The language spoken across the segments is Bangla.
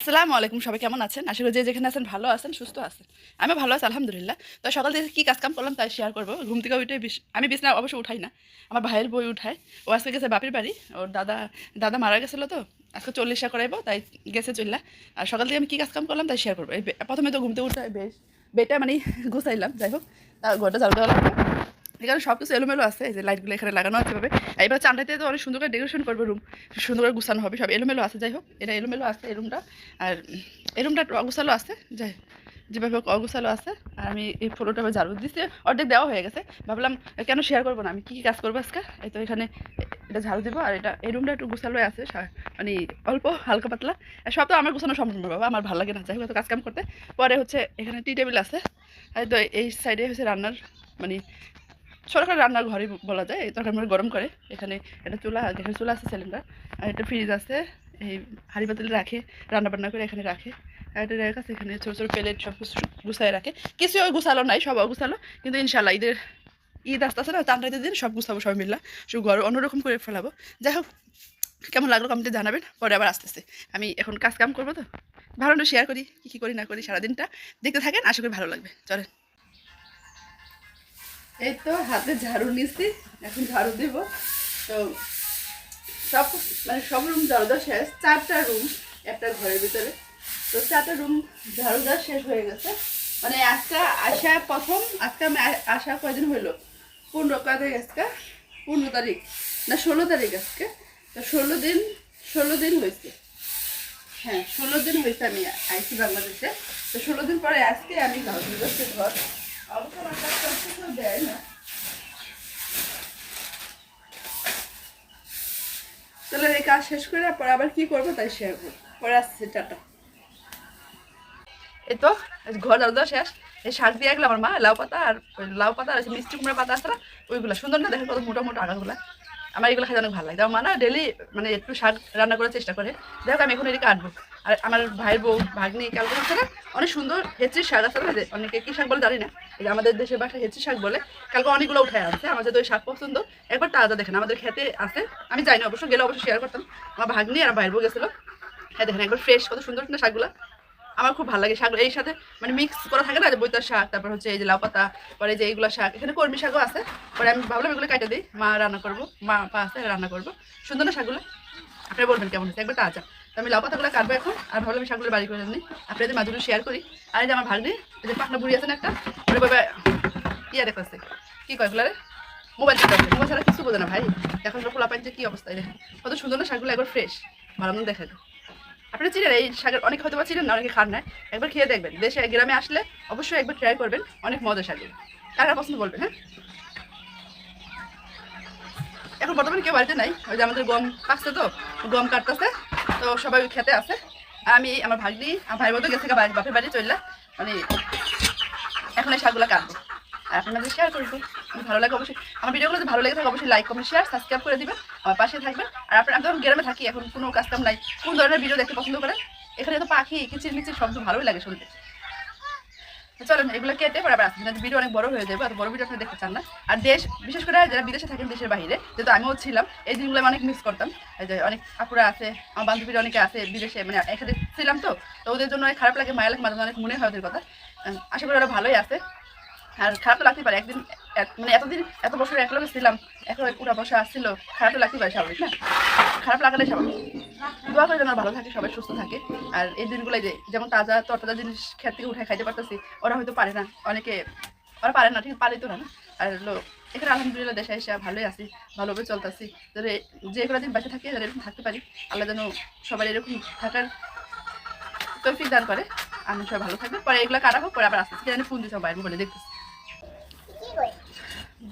আসসালামু আলাইকুম, সবাই কেমন আছেন? আশা করি যে যেখানে আছেন ভালো আছেন, সুস্থ আছেন। আমি ভালো আছি, আলহামদুলিল্লাহ। তো সকাল থেকে কী কাজকাম করলাম তাই শেয়ার করব। ঘুম থেকে উঠে আমি বিছনা অবশ্য উঠাই না, আমার ভাইয়ের বই উঠায়। ও আজকে গেছে বাপের বাড়ি, ওর দাদা দাদা মারা গেছিল তো, আজকে চল্লিশা করাইবো, তাই গেছে চললা আর সকাল থেকে আমি কী কাজকাম করলাম তাই শেয়ার করব। প্রথমে তো ঘুম থেকে উঠে বেশ বেটা মানে গুছাইলাম, যাই হোক তার ঘরটা ঝাড়ু দেওয়া লাগবে। এখানে সব কিছু এলোমেলো আছে, এই যে লাইটগুলো এখানে লাগানো আছে ভাবে এবার চান্দাইতে তো অনেক সুন্দর করে ডেকোরেশন করবে রুম সুন্দর করে গুছানো হবে, সব এলোমেলো আছে, যাই হোক, এটা এলোমেলো আছে এই রুমটা আর এই রুমটা অগুছালো আছে, যাই যেভাবে অগুছালো আছে। আর আমি এই ফটোটা ঝাড়ু দিচ্ছি, অর্ধেক দেওয়া হয়ে গেছে। ভাবলাম কেন শেয়ার করব না, আমি কী কী কাজ করব আজকে? এই তো এখানে এটা ঝাড়ু দেবো, আর এটা, এই রুমটা একটু গুছালো আছে মানে অল্প, হালকা পাতলা। সব তো আমার গুছানো সম্ভব বাবা, আমার ভালো লাগে না, যাই হোক কাজ কাম করতে। পরে হচ্ছে এখানে টি টেবিল আছে। আর তো এই সাইডে হচ্ছে রান্নার মানে সরকার রান্নার ঘরে বলা যায়, এই তরকারি গরম করে। এখানে একটা চুলা এখানে চুলা আছে সিলিন্ডার, আর একটা ফ্রিজ আছে, এই হাঁড়ি পাতিল রাখে রান্না বান্না করে এখানে রাখে। আর একটা র্যাক আছে, এখানে ছোটো ছোটো প্লেট সব কিছু গুছায় রাখে। কিছু গুছালো নাই, সব গুছালো কিন্তু ইনশাল্লাহ ঈদের, ঈদ আসতে আসে না চান্দাইতে দিন সব গুছাবো সব মিললা সব ঘর অন্যরকম করে ফেলাবো। যাই হোক, কেমন লাগল কমেন্টে জানাবেন, পরে আবার আসতেছে। আমি এখন কাজ কাম করব তো। ভালো শেয়ার করি, কী কী করি না করি সারাদিনটা। দেখতে থাকেন, আশা করি ভালো লাগবে। চলেন। এই তো, হাতে ঝাড়ু নিচ্ছি এখন ঝাড়ু দেব। তো সব মানে সব রুম ঝাড়ু দেওয়া শেষ, চারটা রুম একটা ঘরের ভিতরে। তো চারটা রুম ঝাড়ু দেওয়া শেষ হয়ে গেছে। মানে আজকে আসা প্রথম, আজকে আমি আসা কয়দিন হইল? পনেরো তারিখ আজকে? পনেরো তারিখ। না, ষোলো তারিখ আজকে। তো ষোলো দিন ষোলো দিন হয়েছে হ্যাঁ ষোলো দিন হয়েছে আমি আইসি বাংলাদেশে। তো ষোলো দিন পরে আজকে আমি ঘর ঘর তাহলে এই কাজ শেষ করে পরে আবার কি করব তাই শেয়ার করব। পরে আসছে, টাটা। এই তো ঘর দেওয়া শেষ। এই শাক দিয়ে গেলো আমার মা, লাউ পাতা আর লাউ পাতা আর মিষ্টি কুমড়া পাতা আছে না, ওইগুলো। সুন্দর না দেখেন কত মোটা মোটা আগাগুলো আমার এগুলো খেতে অনেক ভালো লাগে। আমার মা না ডেলি মানে একটু শাক রান্না করার চেষ্টা করে। দেখো আমি এখন এদিকে কাটবো আর আমার ভাইয়ের বউ, ভাগ্নি কালকে না অনেক সুন্দর হেঁচির শাক আছে। অনেকে কী শাক বলে জানি না। এই যে আমাদের দেশের বাসায় হেঁচির শাক বলে, কালকে অনেকগুলো উঠে আনছে। আমার যদি ওই শাক পছন্দ একবার তাজা দেখেন, আমাদের খেতে আছে। আমি জানি না অবশ্য, গেলে অবশ্যই শেয়ার করতাম। আমার ভাগ্নি আর ভাইয়ের বউ গেছিল। হ্যাঁ দেখেন একবার ফ্রেশ কত সুন্দর সুন্দর শাকগুলো। আমার খুব ভালো লাগে শাক। এই সাথে মানে মিক্স করা থাকে না, যে বইতার শাক, তারপর হচ্ছে এই যে লাউ পাতা, পরে যে এইগুলো শাক। এখানে কর্মী শাকও আছে। পরে আমি ভাবলাম এগুলো কাটে দিই। মা রান্না করব, মা পা আছে রান্না করব। সুন্দর না শাকগুলো? আপনি বলবেন কেমন হচ্ছে একবার তাজা। আমি লাউ পাতাগুলো কাটবো এখন, আর ভাবলাম শাকগুলো বাড়ি করে নিই। আপনাদের মাঝগুলো শেয়ার করি। আর যে আমার ভাগ্নি, এই যে পাখনা বুড়ি আছে না একটা ওটা বাবা, ইয়া দেখতেছে কি কয় এগুলো রে মোবাইল দেখতে মোবাইল ছাড়া কিছু বোঝে না ভাই। এখন সব খোলা পাইছে, কি অবস্থা দেখেন কত সুন্দর না শাকগুলো একবার ফ্রেশ ভালো মতো দেখা আপনারা চিনেন, এই শাকের অনেক হয়তো বা চিনেন না, অনেকে খান না। একবার খেয়ে দেখবেন। দেশে, গ্রামে আসলে অবশ্যই একবার ট্রাই করবেন, অনেক মজা শাক কারা পছন্দ বলবেন হ্যাঁ? এখন বর্তমানে কেউ বাড়িতে নাই, ওই যে আমাদের গম পাকছে তো, গম কাটতেছে। তো সবাই খেতে আছে। আমি, আমার ভাগ্নি, আমার ভাই বোধ গেছে বাপের বাড়ি চললে মানে এখন এই শাকগুলো কাটবো। আর আপনাদের শেয়ার করব। ভালো লাগে অবশ্যই আমার ভিডিওগুলো যদি ভালো লাগে থাকে অবশ্যই লাইক কমেন্ট শেয়ার সাবস্ক্রাইব করে দিবেন। আমার পাশে থাকবেন। আর আপনার আমি গ্রামে থাকি, এখন কোনো কাজ কাম নাই। কোন ধরনের ভিডিও দেখতে পছন্দ করেন? এখানে তো পাখি কিচির মিচির শব্দ ভালোই লাগে শুনতে। চলেন, এগুলো কেটে পরে আবার আসবেন ভিডিও অনেক বড় হয়ে যাবে আর বড় ভিডিও আপনি দেখতে চান না। আর দেশ, বিশেষ করে যারা বিদেশে থাকেন, দেশের বাইরে, যেহেতু আমিও ছিলাম, এই দিনগুলো আমি অনেক মিস করতাম। এই যে অনেক আপুরা আছে, আমার বান্ধবীরা অনেকে আছে বিদেশে মানে একসাথে ছিলাম তো তো ওদের জন্য অনেক খারাপ লাগে, মায়া লাগে, মাঝে অনেক মনে হয় ওদের কথা। আশা করি ওরা ভালোই আছে। আর খারাপ লাগতে পারে, একদিন এক- মানে এতদিন এত বছর একলগে ছিলাম এখন পুরা বসে আসছিল। খারাপ লাগতে পারে স্বাভাবিক না খারাপ লাগালে স্বাভাবিক। দোয়া করে যেন ভালো থাকে, সবাই সুস্থ থাকে। আর এই দিনগুলোই যে যেমন তাজা তরতাজা জিনিস খেত থেকে উঠে খাইতে পারতেছি, ওরা হয়তো পারে না। অনেকে ওরা পারে না, ঠিক পারে তো না। আর হলো এখানে আলহামদুলিল্লাহ দেশে এসে ভালোই আছি, ভালোভাবে চলতেছি। যাতে যে কোনো দিন বেঁচে থাকে, যাতে এরকম থাকতে পারি। আল্লাহ যেন সবাই এরকম থাকার তৌফিক দান করে। আমি সবাই ভালো থাকবে পরে এগুলো কাটা হোক, পরে আবার আসতেছি। জানি ফোন দিতে বাইরে মোবাইলে দেখতেছি।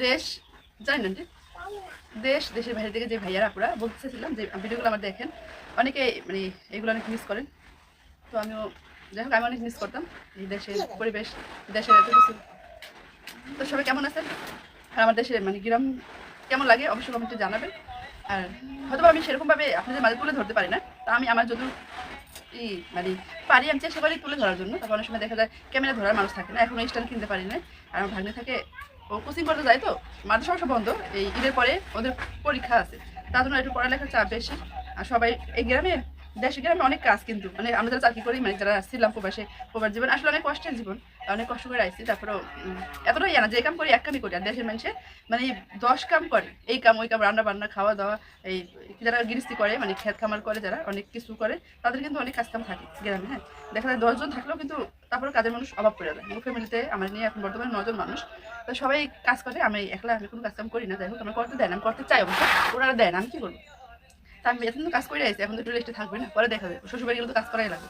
দেশ জানি না দেশ, দেশের বাইরে থেকে যে ভাইয়ারা, আপুরা বলতেছিলাম যে ভিডিওগুলো আমার দেখেন। অনেকে মানে এগুলো অনেক মিস করেন। তো আমিও, যাই হোক, আমি অনেক মিস করতাম এই দেশের পরিবেশ, দেশের এত কিছু। তো সবাই কেমন আছেন? আর আমার দেশের মানে গ্রাম কেমন লাগে? অবশ্যই কমেন্টে জানাবেন। আর হয়তো আমি সেরকমভাবে আপনাদের মাঝে তুলে ধরতে পারি না, তা আমি আমার যদি ই মানে পারি আমি চেষ্টা করি তুলে ধরার জন্য। তারপর অনেক সময় দেখা যায় ক্যামেরা ধরার মানুষ থাকে না, এখনও স্ট্যান্ড কিনতে পারি না। আর আমার ভাগ্নে থাকে ও কোচিং করতে যায় তো? মাদ্রাসা অবশ্য বন্ধ, এই ঈদের পরে ওদের পরীক্ষা আছে। তার জন্য একটু পড়ালেখার চাপ বেশি। আর সবাই এই গ্রামে দেশে গ্রামে অনেক কাজ কিন্তু মানে আমরা যারা চাকরি করি মানে যারা ছিলাম প্রবাসে প্রবাস জীবন, আসলে অনেক কষ্টের জীবন, অনেক কষ্ট করে আসছি তারপরে এতটাই ইয়ে না যে কাম করি, এক কামই করি, আর দেশের মানুষে মানে দশ কাম করে, এই কাম, ওই কাম রান্না বান্না খাওয়া দাওয়া এই যারা গৃহস্থি করে মানে খেত খামার করে, যারা অনেক কিছু করে, তাদের কিন্তু অনেক কাজ কাম থাকে গ্রামে হ্যাঁ? দেখা যায় দশজন থাকলেও কিন্তু তারপরে কাজের মানুষ অভাব পড়ে যায়। আমার ফ্যামিলিতে আমার নিয়ে এখন বর্তমানে নজন মানুষ, তো সবাই কাজ করে, আমি একলা আমি কোনো কাজ কাম করি না, যাই হোক, আমার করতে দেয় না, আমি করতে চাই অবশ্য ওরা দেয় না, আমি কি করব? আমি এখন তো কাজ করে আসছি এখন তো একটু রেস্টে থাকবে না, পরে দেখা যাবে। শ্বশুরবাড়ি গেলে তো কাজ করাই লাগবে।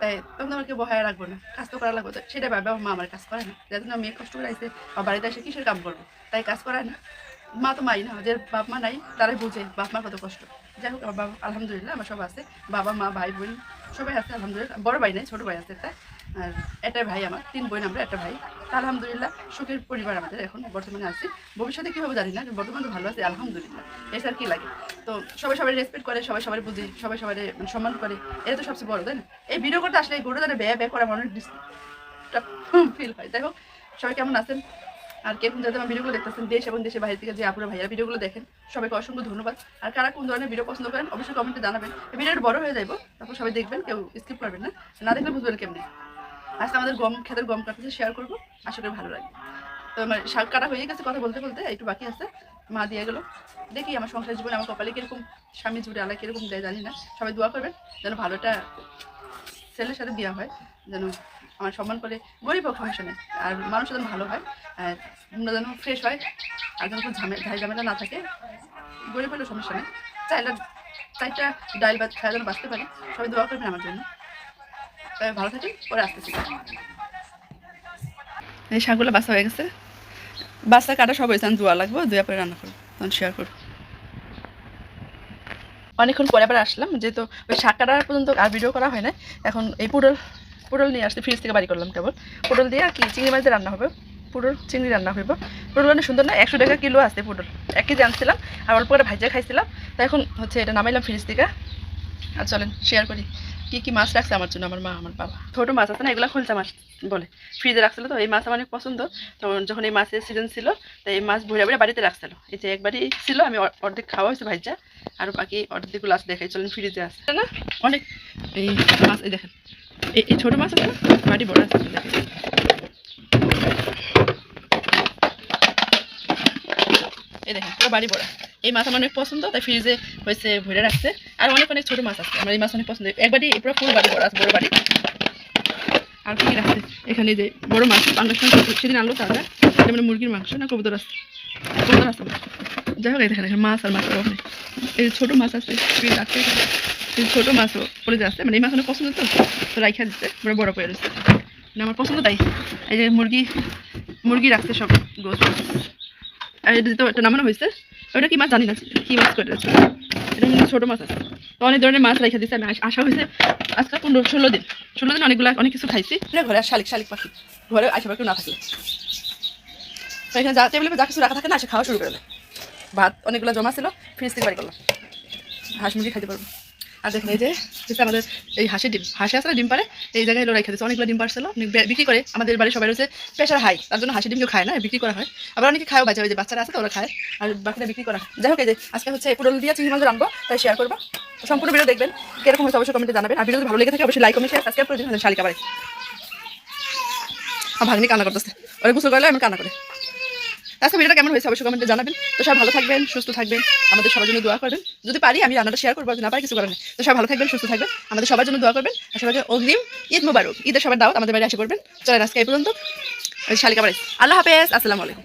তাই তখন আমাকে বহায় রাখব না, কাজ তো করা লাগবে। তো সেটা ভাবে আমার মা আমার কাজ করে না। যাতে না মেয়ে কষ্ট করে আসছে বা বাড়িতে এসে কিসের কাম করব? তাই কাজ করায় না। মা তো মাই না, যে বাপ মা নাই, তারাই বুঝে বাপ মার কত কষ্ট। যাই হোক, আমার বাবা, আলহামদুলিল্লাহ, আমার সব আছে। বাবা, মা, ভাই, বোন, সবাই আছে, আলহামদুলিল্লাহ। বড় ভাই নাই, ছোটো ভাই আছে একটা। আর এটাই ভাই আমার, তিন বোন আমরা, একটা ভাই। আলহামদুলিল্লাহ, সুখের পরিবার আমাদের এখন বর্তমানে আছি। ভবিষ্যতে কী হবে জানি না, বর্তমানে ভালো আছে, আলহামদুলিল্লাহ। এছাড়া কি লাগে? তো সবাই সবাই রেসপেক্ট করে, সবাই সবাই বুঝে সবাই সবাই মানে সম্মান করে এটা তো সবচেয়ে বড়, তাই না? এই ভিডিও করতে আসলে এই গরু জানে ব্যয় ব্যয় করে অনেক ফিল হয়। হোক, সবাই কেমন আছেন? আর কে কোন যাতে আমার ভিডিওগুলো দেখতেছেন? দেশ এবং দেশের বাইরে থেকে যে আপুরা, ভাইয়ারা ভিডিওগুলো দেখেন, সবাইকে অসংখ্য ধন্যবাদ। আর কারা কোন ধরনের ভিডিও পছন্দ করেন, অবশ্যই কমেন্টে জানাবেন। ভিডিওটা বড় হয়ে যাইব, তারপর সবাই দেখবেন, কেউ স্কিপ করবেন না। না দেখলে বুঝবেন কেমনি। আজকে আমাদের গম, খেতের গম কাটতে শেয়ার করব। আশা করি ভালো লাগবে। তো আমার শাক কাটা হয়ে গেছে কথা বলতে বলতে, একটু বাকি আছে। মা দিয়ে গেলো। দেখি আমার সংসার জীবনে আমার কপালে কীরকম স্বামী জুড়ে আলাদা কীরকম দেয় জানি না। সবাই দোয়া করবেন যেন ভালোটা ছেলের সাথে বিয়া হয়, যেন আমার সম্মান করে গরিব হোক সমস্যা নেই আর মানুষ যেন ভালো হয়, আর যেন ফ্রেশ হয়, আর যেন কোনো ঝামে ঝাই ঝামেলা না থাকে। গরিব হলেও সমস্যা নেই। চাইলে চারটা ডাইল বা খাওয়া যেন বাঁচতে পারে। সবাই দোয়া করবেন আমার জন্য। ভালো থাকি পরে আসতেছি। এই শাকগুলো বাসা হয়ে গেছে। বাচ্চা কাটা সব হয়েছে ধোয়া লাগবো ধুয়ে পরে রান্না করব, তখন শেয়ার করব। অনেকক্ষণ পরে আবার আসলাম, যেহেতু ওই শাক কাটার পর্যন্ত আর ভিডিও করা হয় না এখন এই পুডল পুডল নিয়ে আসতে ফ্রিজ থেকে বাড়ি করলাম কেবল। পুডল দিয়ে কি, চিংড়ি মাছ দিয়ে রান্না হবে, পুডল, চিংড়ি রান্না হইব। পুডল অনেক সুন্দর না, একশো টাকা কিলো আছে পুডল। এক কেজি আনছিলাম, আর অল্প করে ভাজিয়া খাইছিলাম, তো এখন হচ্ছে এটা নামাইলাম ফ্রিজ থেকে। আর চলেন শেয়ার করি। কি কি মাছ রাখছে আমার জন্য? আমার মা, আমার বাবা। ছোটো মাছ আছে না, এগুলো খোলসা মাছ বলে। ফ্রিজে রাখছিল তো, এই মাছ আমার অনেক পছন্দ। তো যখন এই মাছের সিজন ছিল, তো এই মাছ ভরে ভরে বাড়িতে রাখছিল। এই যে একবারই ছিল, আমি অর্ধেক খাওয়া হয়েছে ভাইজা, আর বাকি অর্ধেকগুলো আছে দেখাই। চলেন, ফ্রিজে আছে। না অনেক এই মাছ, এই দেখেন। এই এই ছোটো মাছ আছে না? বাড়ি বড় আছে, এই দেখেন। পুরো বাড়ি বড়া এই মাছ আমার অনেক পছন্দ, তাই ফ্রিজে হয়েছে, ভরে রাখছে। আর অনেক অনেক ছোটো মাছ আছে। আমার এই মাছ অনেক পছন্দ। একবারই পুরো ফুল বাড়ি বড় আছে, বড় বাড়ি আর কি রাখছে এখানে যে বড় মাছ, পাঙ্গাস মাছ সেদিন আনলো তাজা। এটা মানে মুরগির মাংস না, কবুতর আছে। কবুতর আছে যাই হোক এখানে মাছ আর মাছ অভাব নেই। এই ছোটো মাছ আছে ফ্রিজ আছে এই ছোটো মাছও পড়ে যাচ্ছে। মানে এই মাছ অনেক পছন্দ তো তো রাইখা দিচ্ছে বড় বড় করে দিচ্ছে। মানে আমার পছন্দ তাই। এই যে মুরগি মুরগি রাখছে সব গোস আর এটা যেটা একটা নামানো হয়েছে ওটা কি মাছ? জানি না। কি মাছ করে আছে? এটা কিন্তু ছোটো মাছ আছে। তো অনেক ধরনের মাছ রেখে দিচ্ছে আমি আশা হয়েছে আজকে পনেরো, ষোলো দিন। ষোলো দিন অনেকগুলো অনেক কিছু খাইছি। ঘরে আর শালিক শালিক পাখি। ঘরে আসে কেউ না থাকলে তো এখানে যা টেবিলে যা কিছু রাখা থাকে না, সে খাওয়া শুরু করে দেয়। ভাত অনেকগুলো জমা ছিল ফ্রিজ থেকে বাড়ি করলাম। হাঁস মুরগি খাইতে পারব। আর দেখেন এই যে আমাদের এই হাঁসের ডিম। হাঁসে আসলে ডিম পারে এই জায়গায় রেখে দিচ্ছে অনেকগুলো ডিম পারছিল বিক্রি করে আমাদের বাড়ির সবাই রয়েছে প্রেশার হাই, তার জন্য হাঁসের ডিম কেউ খায় না, বিক্রি করা হয়। আবার অনেকে ওই যে বাচ্চারা আছে ওরা খায় আর বাকিটা বিক্রি করা যাই হোক, এই যে আজকে হচ্ছে পুরো দিয়ে চিংড়ি মাছ তাই শেয়ার করব। সম্পূর্ণ ভিডিও দেখবেন, কীরকম হয়েছে অবশ্যই কমেন্টে জানাবেন। আর ভিডিও ভালো লেগে থাকে, অবশ্যই লাইক কমেন্ট শেয়ার সাবস্ক্রাইব করে দিন শালিকা বাড়ি আমার ভাগ্নি কান্না করতেছে। ওরা গোসল করলে আমি কান্না করে। আজকে ভিডিওটা কেমন হয়েছে? অবশ্যই কমেন্টে জানাবেন। তো সব ভালো থাকবেন, সুস্থ থাকবেন, আমাদের সবার জন্য দোয়া করবেন। যদি পারি, আমি রান্নাটা শেয়ার করব না পারি, কিছু করার নেই। তো সব ভালো থাকবেন, সুস্থ থাকবেন, আমাদের সবার জন্য দোয়া করবেন। আর সবাইকে অগ্রিম ঈদ মুবারক। ঈদের সবার দাওয়াত আমাদের বাড়ি আসে করবেন। চলেন আজকে এই পর্যন্ত। শালিকা বাড়ি। আল্লাহ হাফেজ। আসসালামু আলাইকুম।